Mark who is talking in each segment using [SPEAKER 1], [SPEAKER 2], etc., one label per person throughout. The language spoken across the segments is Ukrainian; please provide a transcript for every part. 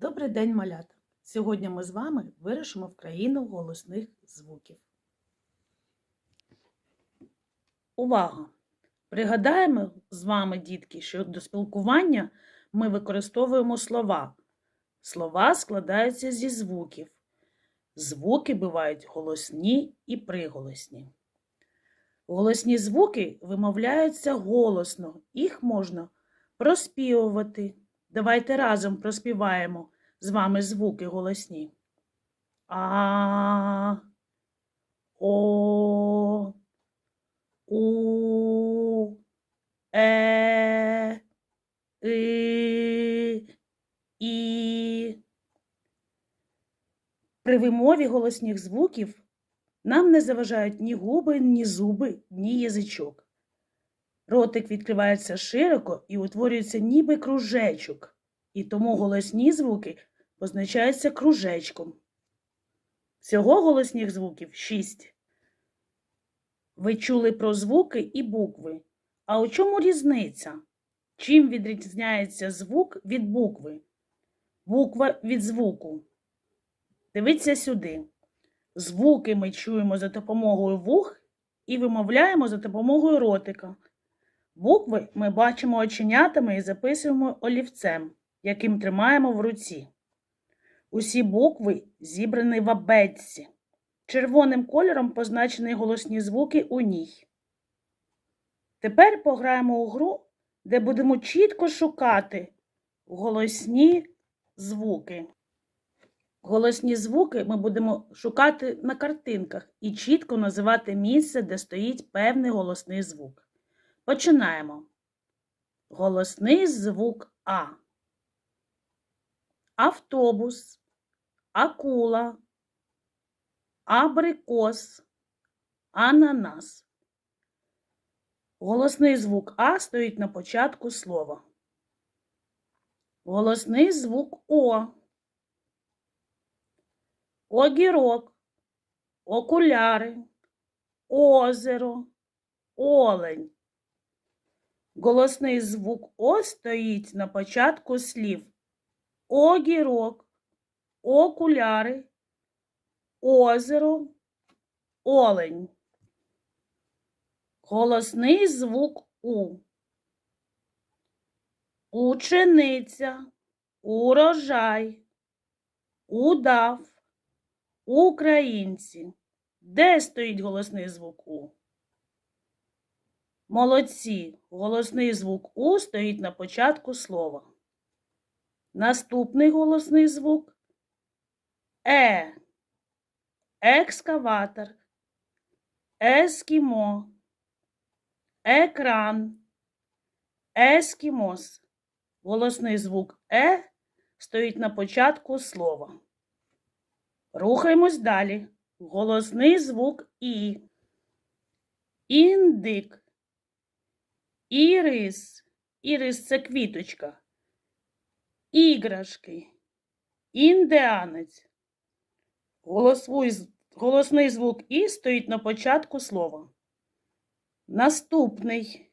[SPEAKER 1] Добрий день, малята! Сьогодні ми з вами вирушимо в країну голосних звуків. Увага! Пригадаємо з вами, дітки, що до спілкування ми використовуємо слова. Слова складаються зі звуків. Звуки бувають голосні і приголосні. Голосні звуки вимовляються голосно, їх можна проспівувати. Давайте разом проспіваємо з вами звуки голосні. А, О, У, Е, И, І. При вимові голосних звуків нам не заважають ні губи, ні зуби, ні язичок. Ротик відкривається широко і утворюється ніби кружечок, і тому голосні звуки позначаються кружечком. Всього голосних звуків шість. Ви чули про звуки і букви. А у чому різниця? Чим відрізняється звук від букви? Буква від звуку. Дивіться сюди. Звуки ми чуємо за допомогою вух і вимовляємо за допомогою ротика. Букви ми бачимо оченятами і записуємо олівцем, яким тримаємо в руці. Усі букви зібрані в абетці. Червоним кольором позначені голосні звуки у ній. Тепер пограємо у гру, де будемо чітко шукати голосні звуки. Голосні звуки ми будемо шукати на картинках і чітко називати місце, де стоїть певний голосний звук. Починаємо. Голосний звук А. Автобус, акула, абрикос, ананас. Голосний звук А стоїть на початку слова. Голосний звук О. Огірок, окуляри, озеро, олень. Голосний звук О стоїть на початку слів. Огірок, окуляри, озеро, олень. Голосний звук У. Учениця, урожай, удав, українці. Де стоїть голосний звук У? Молодці. Голосний звук У стоїть на початку слова. Наступний голосний звук Е. Екскаватор, ескімо, екран, ескімос. Голосний звук Е стоїть на початку слова. Рухаємось далі. Голосний звук І. Індик. Ірис. Ірис це квіточка. Іграшки. Індіанець. Голосний, звук І стоїть на початку слова. Наступний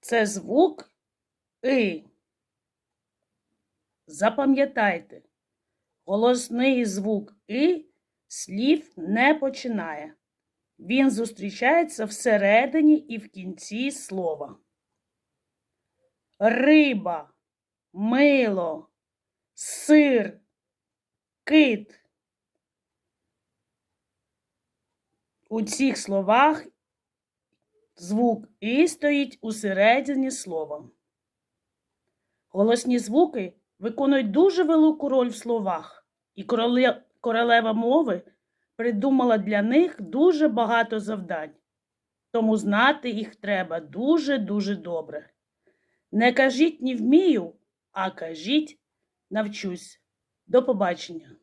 [SPEAKER 1] це звук И. Запам'ятайте, голосний звук И слів не починає. Він зустрічається всередині і в кінці слова. Риба, мило, сир, кит. У цих словах звук І стоїть усередині слова. Голосні звуки виконують дуже велику роль в словах, і королева мови придумала для них дуже багато завдань. Тому знати їх треба дуже-дуже добре. Не кажіть не вмію, а кажіть навчусь. До побачення.